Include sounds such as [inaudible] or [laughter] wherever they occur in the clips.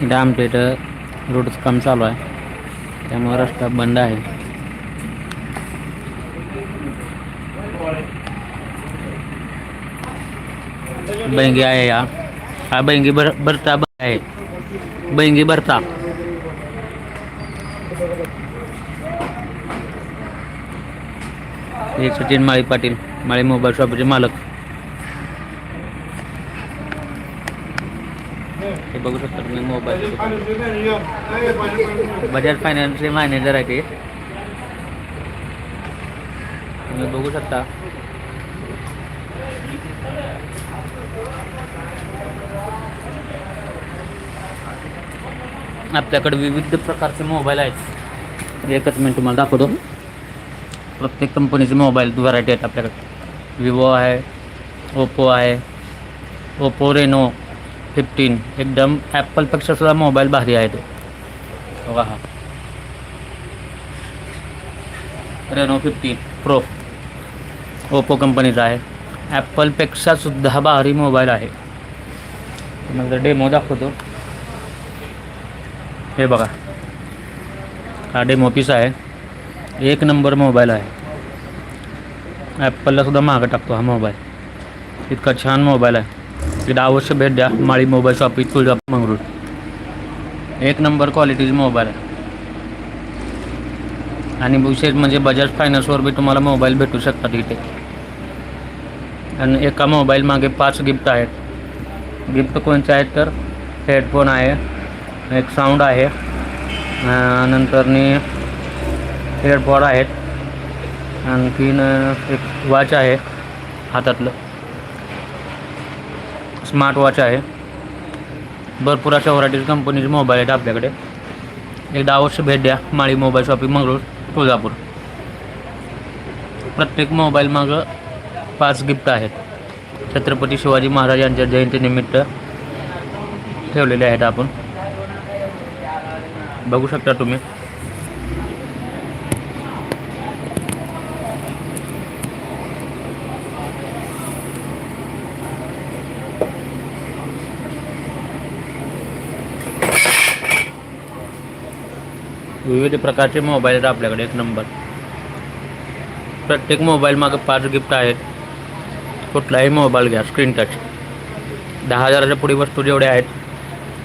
इथं आमच्या इथं रोडचं काम चालू आहे. त्यामुळे रस्ता बंद आहे. बैंगी आहे या हा बैंगी भर भरता आहे बैंगी भरता हे सचिन माळी पाटील माळी मोबाईल शॉपचे मालक हे बघू शकता तुम्ही मोबाईल बजाज फायनान्सचे मॅनेजर आहे ते तुम्ही बघू शकता आपल्याकडे विविध प्रकारचे मोबाईल आहेत. एकच मिनिट तुम्हाला दाखवतो. प्रत्येक कंपनीचे मोबाईल व्हरायटी आहेत आपल्याकडे. विवो आहे ओप्पो आहे ओप्पो रेनो फिफ्टीन एकदम ॲपलपेक्षा सुद्धा मोबाईल भारी आहे तो बघा हा. रेनो फिफ्टीन प्रो ओप्पो कंपनीचा आहे. ॲपलपेक्षा सुद्धा भारी मोबाईल आहे. तुम्हाला डेमो दाखवतो. हे बघा. हा डेमो पीस आहे. एक नंबर मोबाईल आहे. ॲपललासुद्धा मागं टाकतो हा मोबाईल इतका छान मोबाईल आहे. एकदा अवश्य भेट द्या. Mali mobile shop Tuljapur Mangrul. एक नंबर क्वालिटीचा मोबाईल आहे. आणि विशेष म्हणजे बजाज फायनान्सवर बी तुम्हाला मोबाईल भेटू शकतात इथे. आणि एका मोबाईल मागे पाच गिफ्ट आहेत. गिफ्ट कोणते आहेत तर? हेडफोन आहे. एक साऊंड आहे. नंतरने नंतरनी आहेत. आणखीन एक वॉच आहे हातातलं. स्मार्ट वॉच आहे. भरपूर अशा व्हरायटीज कंपनीचे मोबाईल आहेत आपल्याकडे. एकदा अवश्य भेट द्या. Mali mobile shopping Mangalur Tuljapur. प्रत्येक मोबाईल मागं पाच गिफ्ट आहेत. छत्रपती शिवाजी महाराज यांच्या जयंतीनिमित्त ठेवलेले आहेत आपण. बघू शकता तुम्ही. विविध प्रकारचे मोबाईल आहेत आपल्याकडे. एक नंबर प्रत्येक मोबाईल मागे पाच गिफ्ट आहेत. कुठलाही मोबाईल घ्या स्क्रीन टच दहा हजाराच्या पुढे वस्तू जेवढ्या आहेत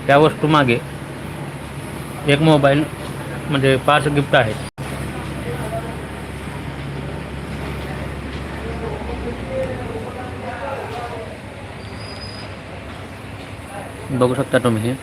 त्या वस्तू मागे एक मोबाईल म्हणजे पाच गिफ्ट आहेत बघू शकता तुम्ही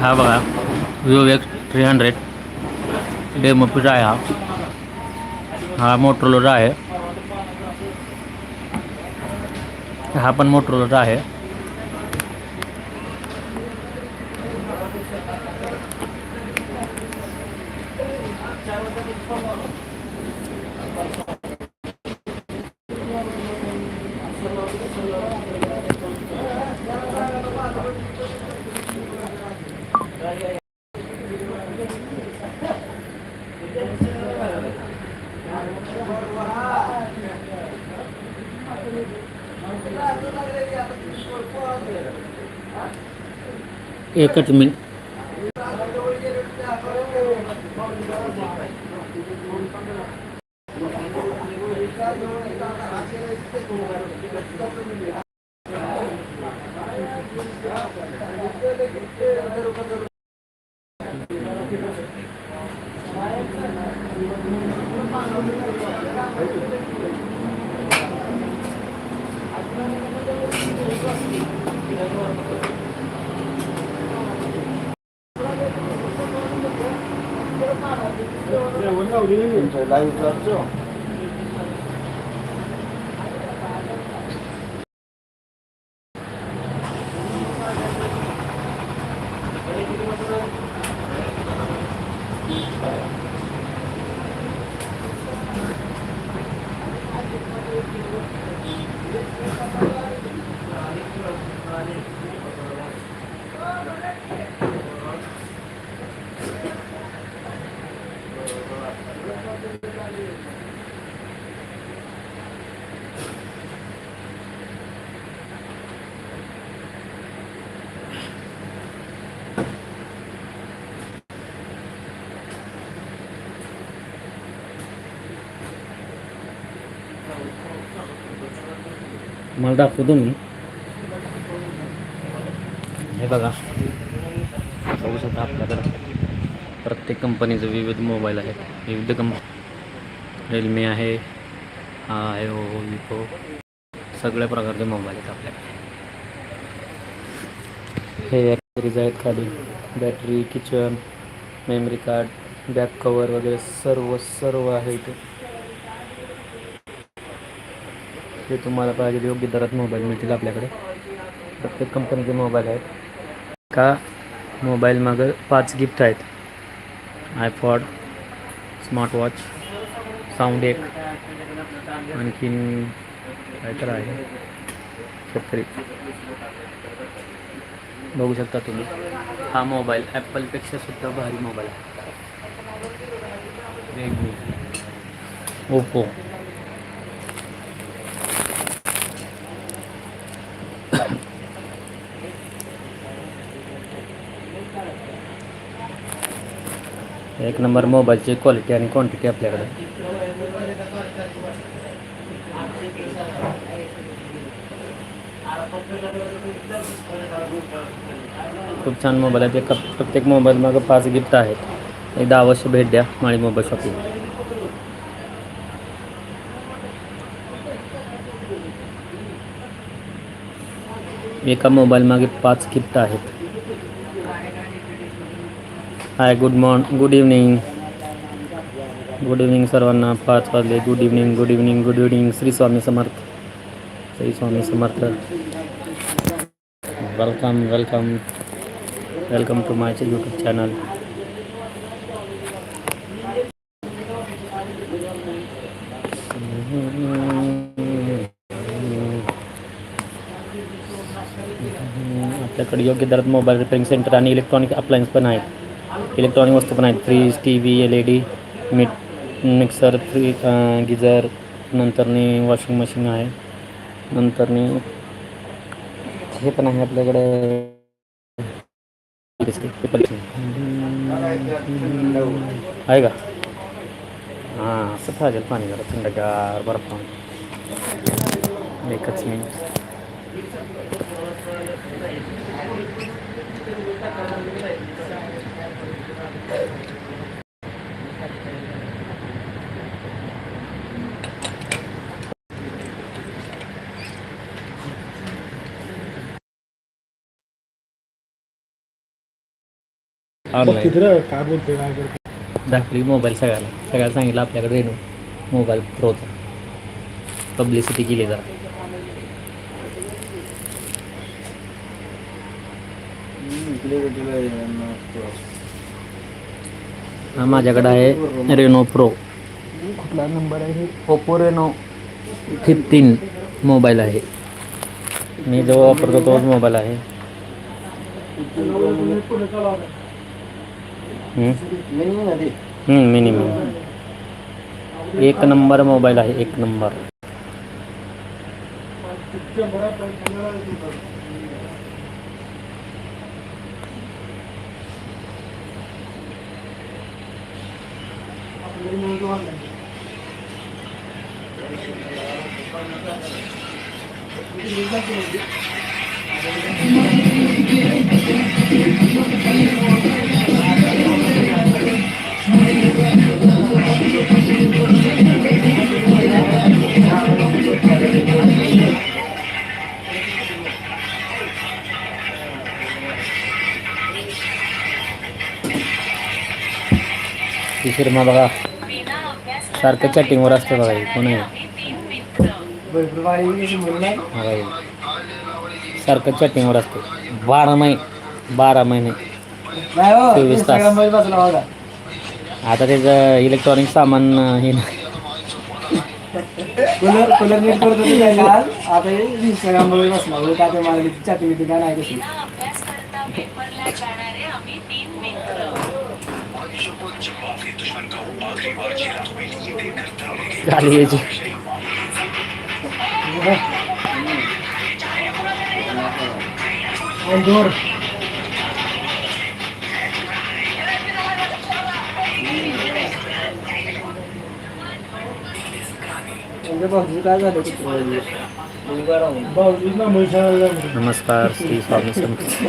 हा बघा Vivo X three hundred demo piece आहे हा. हा मोटरोलाचा आहे. हा पण मोटरोलाचा आहे. एकच मिनिट. 对，我要零零零，再来一个这。मला दाखवतो मी हे बघा. बघू शकता आपल्याकडं. प्रत्येक कंपनीचे विविध मोबाईल आहेत. विविध कंप रिअलमी आहे हा आहे ओ विपो सगळ्या प्रकारचे मोबाईल आहेत आपल्याकडे. हे ॲक्सेसरीज आहेत खाली. Battery kitchen memory card back cover वगैरे सर्व सर्व आहे इथे ते तुम्हाला पाहिजे योग्य दरात मोबाईल मिळतील आपल्याकडे. प्रत्येक कंपनीचे मोबाईल आहेत. का? मोबाईल मागं पाच गिफ्ट आहेत. आयपॉड स्मार्टवॉच साऊंड एक, आणखीन काय तर आहे. छत्री शकता तुम्ही. हा मोबाईल ॲपलपेक्षा सुद्धा भारी मोबाईल आहे. रेडमी ओप्पो एक नंबर मोबाइल मोबाईलची क्वालिटी आणि क्वांटिटी आपल्याकडे. खूप छान मोबाईल आहे एका प्रत्येक मोबाईल मागं पाच गिफ्ट आहेत. एकदा अवश्य भेट द्या माळी मोबाईल शॉपिंग एका मोबाईल मागे पाच गिफ्ट आहेत. Hi good morn good evening good evening सर्वांना. पाच वाजले. Good evening good evening good evening Shri Swami Samarth. Shri Swami Samarth. Welcome welcome welcome to my YouTube channel आपल्याकडे योग्य दरात मोबाईल रिपेअरिंग सेंटर आणि इलेक्ट्रॉनिक अप्लायन्स पण आहेत. Electronic वस्तू पण आहेत. Fridge T V L E D मिट mixer free geyser नंतरनी वॉशिंग मशीन आहे. नंतरनी हे पण आहे आपल्याकडे. आहे का? हां असं पाहिजे पाणी जरा. थंडगार बरं एकच मिनिट. ऑनलाईन तिथं काय बोलतोय काय करतोय? दाखवली मोबाईल सगळ्याला. सगळ्याला सांगितलं आपल्याकडे रेणू मोबाईल प्रोचा पब्लिसिटी केली जरा. हा माझ्याकडे आहे रेनो प्रो कुठला नंबर आहे ओप्पो रेनो फिफ्टीन मोबाईल आहे. मी जो वापरतो तोच मोबाईल आहे. मिनी मिनी एक नंबर मोबाईल आहे एक नंबर. ती फिरमा बघा सारखं चॅटिंगवर असते बघा हे. कोण हे. सारखं चॅटिंगवर असते बारा महिने बारा महिने चोवीस तास. आता त्याचं इलेक्ट्रॉनिक सामान हे. कूलर कूलर नीट करत आता हे बसला काय मला चॅटिंग काय नाही झालं भाऊजीला म्हैसाळला जाणार. नमस्कार श्री स्वामी समर्थ.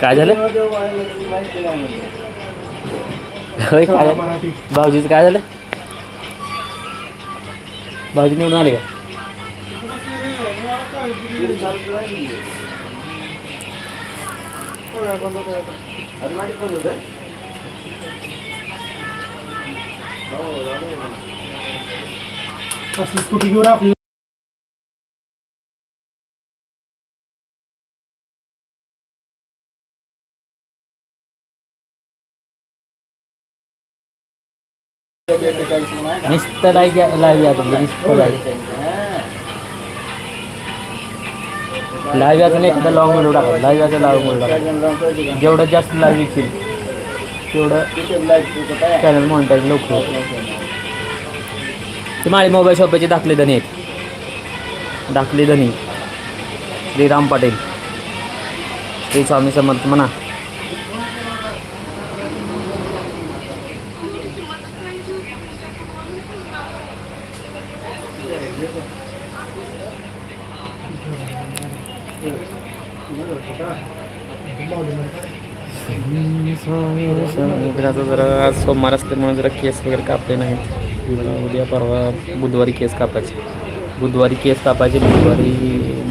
काय झालं? [laughs] होय काय झालं मराठी भाऊजीचं काय झालं भाऊजी निवडून आले का स्कूटी घेऊन आपली नुसतं या लाईव्ह या तुम्ही नुसतं लाईव्ह लाईव्ह याचं नाही एखादा लॉंग व्हिडिओ टाका लाईव्ह याचा लॉंग व्हिडिओ टाका जेवढं जास्त लाईव्ह येतील तेवढं चॅनल मॉनिटाईज लवकर ते माझे मोबाईल शॉपचे दाखले धनी आहेत दाखले धनी श्रीराम पाटील श्री स्वामी समर्थ म्हणा सोमवार असते म्हणून जरा केस वगैरे कापले नाहीत. उद्या परवा बुधवारी केस कापायचे. बुधवारी केस कापायचे बुधवारी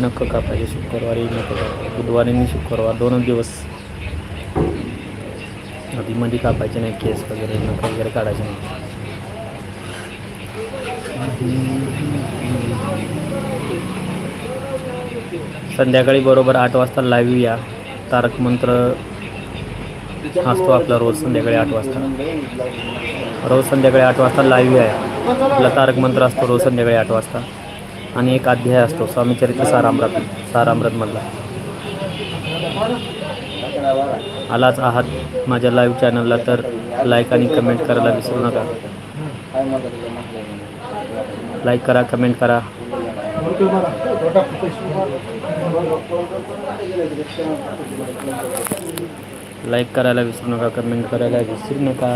नख कापायचे शुक्रवारी नखं कापायचे. बुधवारी आणि शुक्रवार दोनच दिवस. आधी मध्ये कापायचे नाही केस वगैरे नख वगैरे काढायचे नाही. संध्याकाळी बरोबर आठ वाजता लाईव्ह या. तारक मंत्र असतो आपला रोज संध्याकाळी आठ वाजता. रोज संध्याकाळी आठ वाजता लाईव्ह आहे. आपला तारक मंत्र असतो रोज संध्याकाळी आठ वाजता. आणि एक अध्याय असतो स्वामीचरित्र सारामृत सारामृतमधला आलाच आहात माझ्या लाईव्ह चॅनलला तर लाईक आणि कमेंट करायला विसरू नका. लाईक करा कमेंट करा. लाईक करायला विसरू नका कमेंट करायला विसरू नका.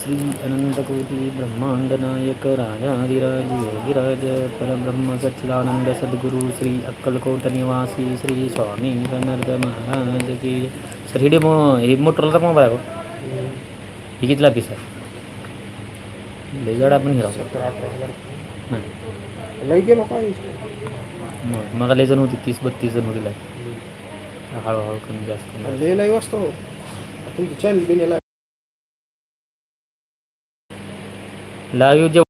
श्री अनंत कोटी ब्रह्मांड नायक राजाधिराज योगिराज परब्रह्म सच्चिदानंद सद्गुरु श्री अक्कलकोट निवासी श्री स्वामी समर्थ महाराज की. सर ही डेमो हे मोटरचा मोबाईल आहे? ही कितला पीस आहे? लय जड आपण हिराव हां. लई गेलो काय मग लय जण होती तीस बत्तीस जण होती लाईक हळूहळू कमी जास्त कमी. लई लई वाजतो तुमचं चॅनल बिनेला लाईव्ह जे